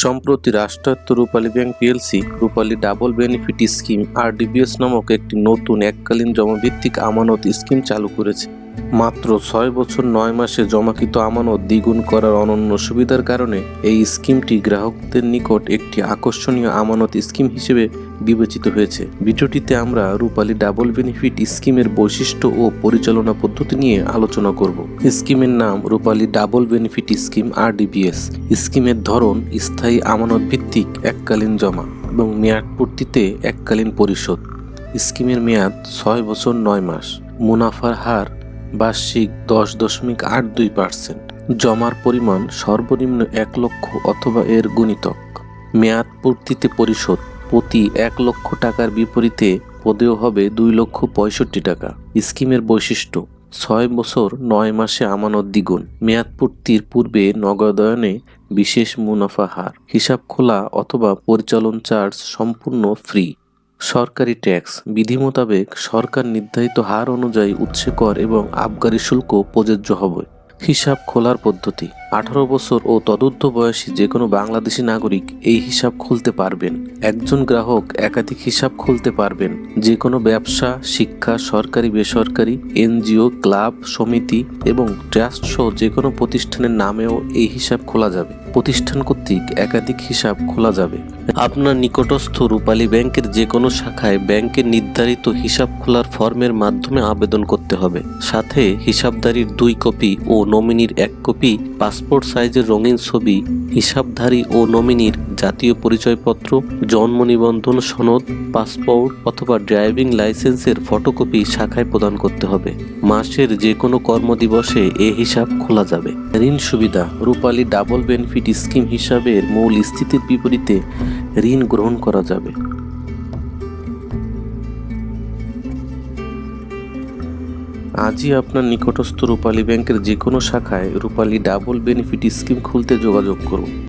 সম্প্রতি রাষ্ট্রায়ত্ত Rupali bank PLC, Rupali double benefit scheme R DBS নামক একটি নতুন এককালীন জমাভিত্তিক আমানত স্কিম চালু করেছে। মাত্র ছয় বছর নয় মাসে জমাকৃত আমানত দ্বিগুণ করার অনন্য সুবিধার কারণে এই স্কিমটি গ্রাহকদের নিকট একটি আকর্ষণীয় আমানত স্কিম হিসেবে বিবেচিত হয়েছে। ভিডিওটিতে আমরা রূপালী ডাবল বেনিফিট স্কিমের বৈশিষ্ট্য ও পরিচালনা পদ্ধতি নিয়ে আলোচনা করব। স্কিমের নাম Rupali double benefit scheme RDBS স্কিমের ধরন স্থায়ী আমানত ভিত্তিক এককালীন জমা এবং মেয়াদ পূর্তিতে এককালীন পরিশোধ। স্কিমের মেয়াদ ছয় বছর নয় মাস। মুনাফার হার বার্ষিক দশ দশমিক আট দুই পার্সেন্ট। জমার পরিমাণ সর্বনিম্ন এক লক্ষ অথবা এর গুণিতক। মেয়াদ পূর্তিতে পরিশোধ প্রতি এক লক্ষ টাকার বিপরীতে পদেয় হবে দুই লক্ষ পঁয়ষট্টি টাকা। স্কিমের বৈশিষ্ট্য, ছয় বছর নয় মাসে আমানত দ্বিগুণ। মেয়াদ পূর্তির পূর্বে নগদায়নে বিশেষ মুনাফা হার, হিসাব খোলা অথবা পরিচালন চার্জ সম্পূর্ণ ফ্রি। সরকারি ট্যাক্স, বিধি মোতাবেক সরকার নির্ধারিত হার অনুযায়ী উৎসে কর এবং আবগারি শুল্ক প্রযোজ্য হবে। হিসাব খোলার পদ্ধতি। আঠারো বছর ও তদুর্ধ্ব বয়সী যে কোনো বাংলাদেশি নাগরিক এই হিসাব খুলতে পারবেন। একজন গ্রাহক একাধিক হিসাব খুলতে পারবেন। যে কোনো ব্যবসা, শিক্ষা, সরকারি, বেসরকারি, এনজিও, ক্লাব, সমিতি এবং ট্রাস্ট সহ যে কোনো প্রতিষ্ঠানের নামেও এই হিসাব খোলা যাবে। প্রতিষ্ঠান কর্তৃক একাধিক হিসাব খোলা যাবে। আপনার নিকটস্থ রূপালী ব্যাংকের যে কোনো শাখায় ব্যাংকের নির্ধারিত হিসাব খোলার ফর্মের মাধ্যমে আবেদন করতে হবে। সাথে হিসাবধারীর দুই কপি ও নমিনির এক কপি পাসপোর্ট সাইজের রঙিন ছবি, হিসাবধারী ও নমিনির জাতীয় পরিচয়পত্র, জন্ম নিবন্ধন সনদ পাসপোর্ট অথবা ড্রাইভিং লাইসেন্সের ফটোকপি শাখায় প্রদান করতে হবে। মাসের যে কোনো কর্মদিবসে এ হিসাব খোলা যাবে। ঋণ সুবিধা, রূপালী ডাবল বেনিফিট স্কিম হিসাবের মূল স্থিতির বিপরীতে ঋণ গ্রহণ করা যাবে। আজই আপনার নিকটস্থ রূপালী ব্যাংকের যে কোনো শাখায় রূপালী ডাবল বেনিফিট স্কিম খুলতে যোগাযোগ করুন।